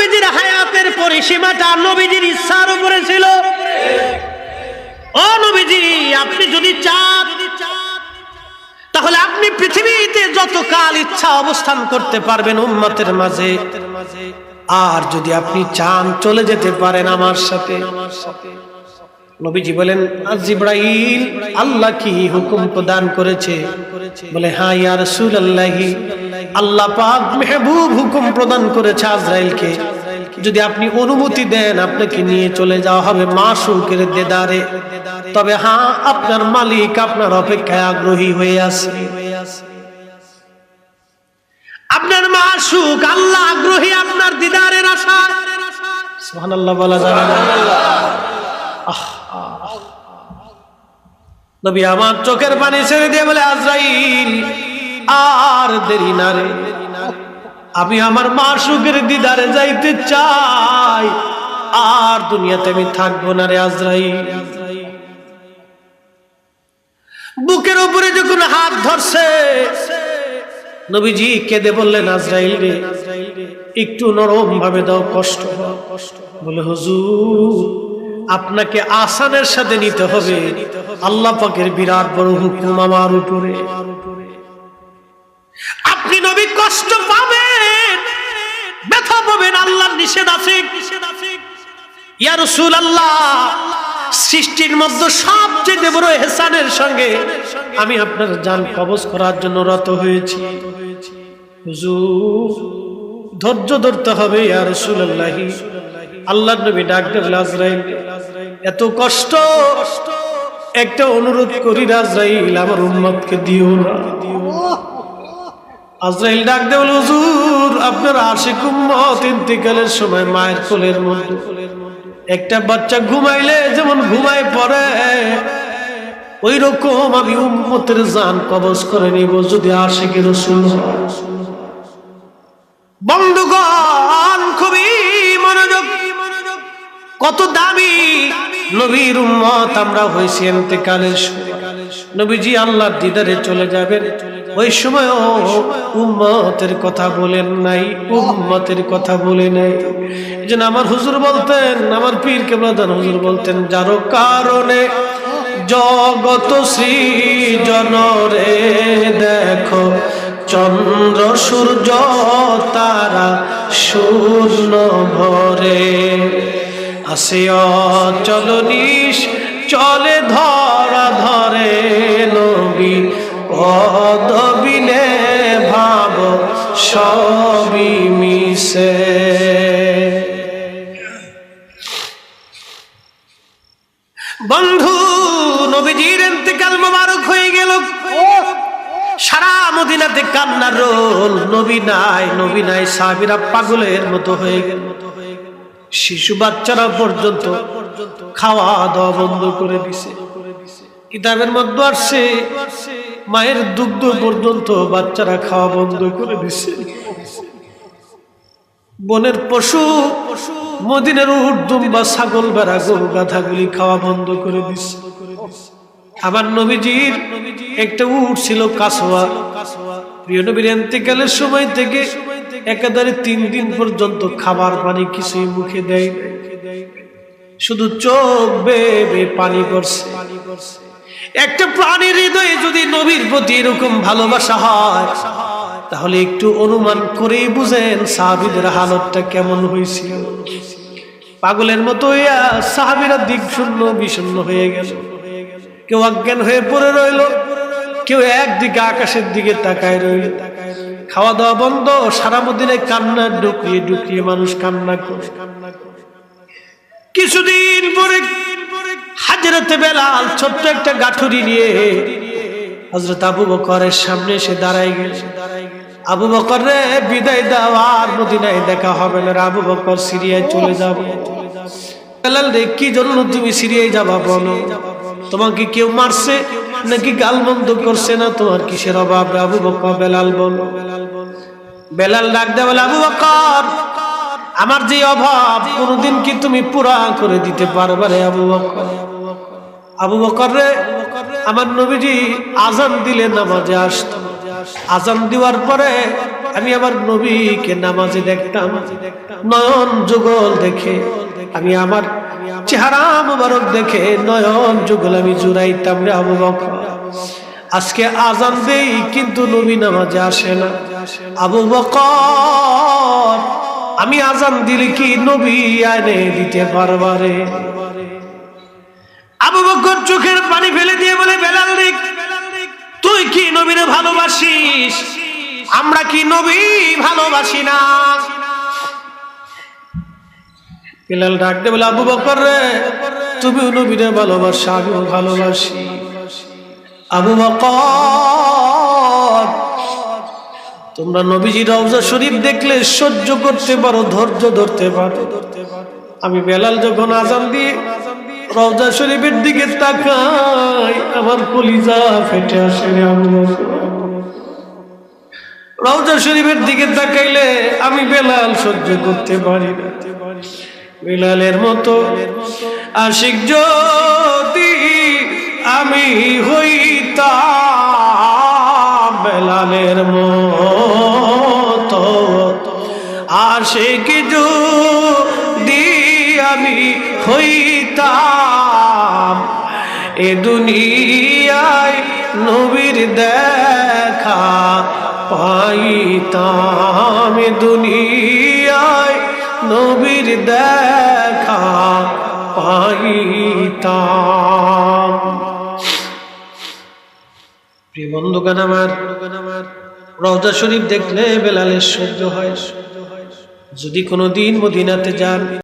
নবীজির হায়াতের পরিসীমাটা নবীজির ইচ্ছার উপরে ছিল। ও নবীজি, আপনি যদি চান, তাহলে আপনি পৃথিবীতে যত কাল ইচ্ছা অবস্থান করতে পারবেন উম্মতের মাঝে। আর যদি আপনি চান, চলে যেতে পারেন আমার সাথে। নবীজি বলেন আল্লাহ কি হুকুম প্রদান করেছে? বলে হ্যাঁ ইয়া রাসূলুল্লাহি। আল্লাহ পাক মেহবুব হুকুম প্রদান করেছে আজরাইলকে। যদি আপনি অনুমতি দেন, আপনাকে নিয়ে চলে যাওয়া হবে মাসুকের দেদারে। তবে হ্যাঁ আপনার মালিক আপনার অপেক্ষায় আগ্রহী হয়ে আছে। আপনার মাসুক আল্লাহ আগ্রহী আপনার দিদারের আশা সুবহানাল্লাহ বলা যাবে না। নবী আমার চোখের পানি ছেড়ে দিয়ে বলে, আজরাইল আর দেরি না রে। আমি আমার মাসুকের দিদারে যাইতে চাই। আর দুনিয়াতে আমি থাকব না রে আজরাইল। বুকের উপরে যখন হাত ধরছে, নবীজি কেঁদে বললেন, আজরাইল রে, একটু নরম ভাবে দাও, কষ্ট। বলে, হুজুর, আপনাকে আসানের সাথে নিতে হবে। আল্লাহ পাকের বিরাট বড় হুকুম আমার উপরে। আপনি নবী কষ্ট পাবেন, ব্যথা পাবেন, আল্লাহর নিষেধ আছে। ইয়া রাসূলুল্লাহ, সৃষ্টির মধ্যে সবচেয়ে বড় হেসানের সঙ্গে আমি আপনার জান কবজ করার জন্য রত হয়েছি। হুজুর, ধৈর্য ধরতে হবে, ইয়া রাসূলুল্লাহ। আল্লাহর নবী ডাক্তার আজরাইল এত কষ্ট, একটা অনুরোধ করি আজরাইল আমার উম্মতকে দিও না। আজরাইল ডাক দে হুজুর, আপনার আশিক উম্মত ইন্তিকালের সময় মায়ের কোলের মধ্যে। একটা বাচ্চা ঘুমাইলে যেমন ঘুমায় পড়ে ওই রকম আমি উম্মতের জান কবজ করে নিব যদি আশিকের রসুল। বন্ধুগণ, খুবই মনোযোগ, কত দামি নবীর উম্মত আমরা হয়েছি এতেকালের নবীজি আল্লাহর দিদারে চলে যাবেন। ওই সময় উম্মতের কথা বলেন নাই, উম্মতের কথা বলে নাই। জন্য আমার হুজুর বলতেন, আমার পীর কেবলাদান হুজুর বলতেন, যারো কারণে জগত সৃজন রে দেখো, চন্দ্র, সূর্য, তারা শূন্য ভরে। আসে অচল নিশ, চলে ধরা ধরে নবী পদবিনে ভাব সবই মিশে। বন্ধু, নবীজির ইন্তেকাল মোবারক হয়ে গেল। সারা মদিনাতে কান্নার রোল, নবী নাই নবী নাই, সাহাবীরা পাগলের মতো হয়ে গেল। শিশু বাচ্চারা পর্যন্ত খাওয়া দাওয়া বন্ধ করে দিছে। কিতাবের মধ্যে আসছে, মায়ের দুগ্ধ পর্যন্ত বাচ্চারা খাওয়া বন্ধ করে দিছে। বনের পশু পশু মদিনের উর্দুম বা ছাগল, বেড়া, গরু, গাধাগুলি খাওয়া বন্ধ করে দিচ্ছে আবার নবীজির একটা উট ছিল কাসোয়া। প্রিয় নবীর এন্তেকালের সময় থেকে একাধারে তিন দিন পর্যন্ত খাবার পানি কিছুই মুখে দেয়। শুধু চোখ বেবে পানি পড়ছে। একটা প্রাণীর হৃদয়ে যদি নবীর প্রতি এরকম ভালোবাসা হয়, তাহলে একটু অনুমান করেই বুঝেন সাহাবিদের হালতটা কেমন হয়েছিল। পাগলের মতো হইয়া সাহাবিরা দিক শূন্য বিষণ্ণ হয়ে গেল। কেউ অজ্ঞান হয়ে পড়ে রইল, কেউ একদিকে আকাশের দিকে তাকায় রইল। খাওয়া দাওয়া বন্ধ সারা মদিনে কান্না ঢুকিয়ে ঢুকিয়ে মানুষ কান্না করে। কিছুদিন পরে হাজরতে বেলাল ছোট্ট একটা গাঠুরি নিয়ে হজরত আবু বকরের সামনে এসে দাঁড়াই গেল। আবু বকর রে, বিদায় দাও, আর মদিনায় দেখা হবে না আবু বকর সিরিয়ায় চলে যাবে। বেলাল রে, কি জন্য তুমি সিরিয়ায় যাবা বলো? তোমাকে কেউ মারছে নাকি গালমন্দ করছে না তোমার কিসের অভাব? আবু বকর বেলাল বলো বেলাল ডাক দে বলে, আবু বকর আমার যে অভাব, কোনদিন কি তুমি পুরা করে দিতে পারবে রে আবু বকর? আবু বকর রে, আমার নবীজি আজান দিলে নামাজে আসতো। আজান দেওয়ার পরে আমি আমার নবীকে নামাজে দেখতাম। নয়ন যুগল দেখে আমি আমার চেহারা মুবারক দেখে নয়ন যুগল আমি জুড়াইতাম রে আবু বকর। আজকে আজান দেই কিন্তু নবী নামাজে আসে না। আবু বকর আমি আজান দিলে কি নবী আনে দিতে পারবারে আবু বকর চোখের পানি ফেলে দিয়ে বলে, বেলাল দিক তুই কি নবীরে ভালোবাসিস? আমরা কি নবী ভালোবাসি না? বেলাল ডাক বলে, আবু বকর রে, তুমিও নবীরে ভালোবাসা, আমিও ভালোবাসি। আবু বকর তোমরা নবীজি রওজা শরীফ দেখলে সহ্য করতে পারো, ধৈর্য ধরতে পারো। আমি বেলাল যখন আজান দিয়ে রওজা শরীফের দিকে তাকাই, আমার কলিজা ফেটে আসে রওজা শরীফের দিকে তাকাইলে আমি বেলাল সহ্য করতে পারি না। বেলালের মতো আশিক যদি আমি হইতাম, বেলালের মতো আশিক যদি আমি হইতাম? এ দুনিয়ায় নবীর দেখা পাইতাম। এ দুনিয়ায় নবীর দেখা পাইতাম। প্রিয় বন্ধুগান আমার রওজা শরীফ দেখলে বেলালের সহ্য হয়। যদি কোনো দিন মদিনাতে যান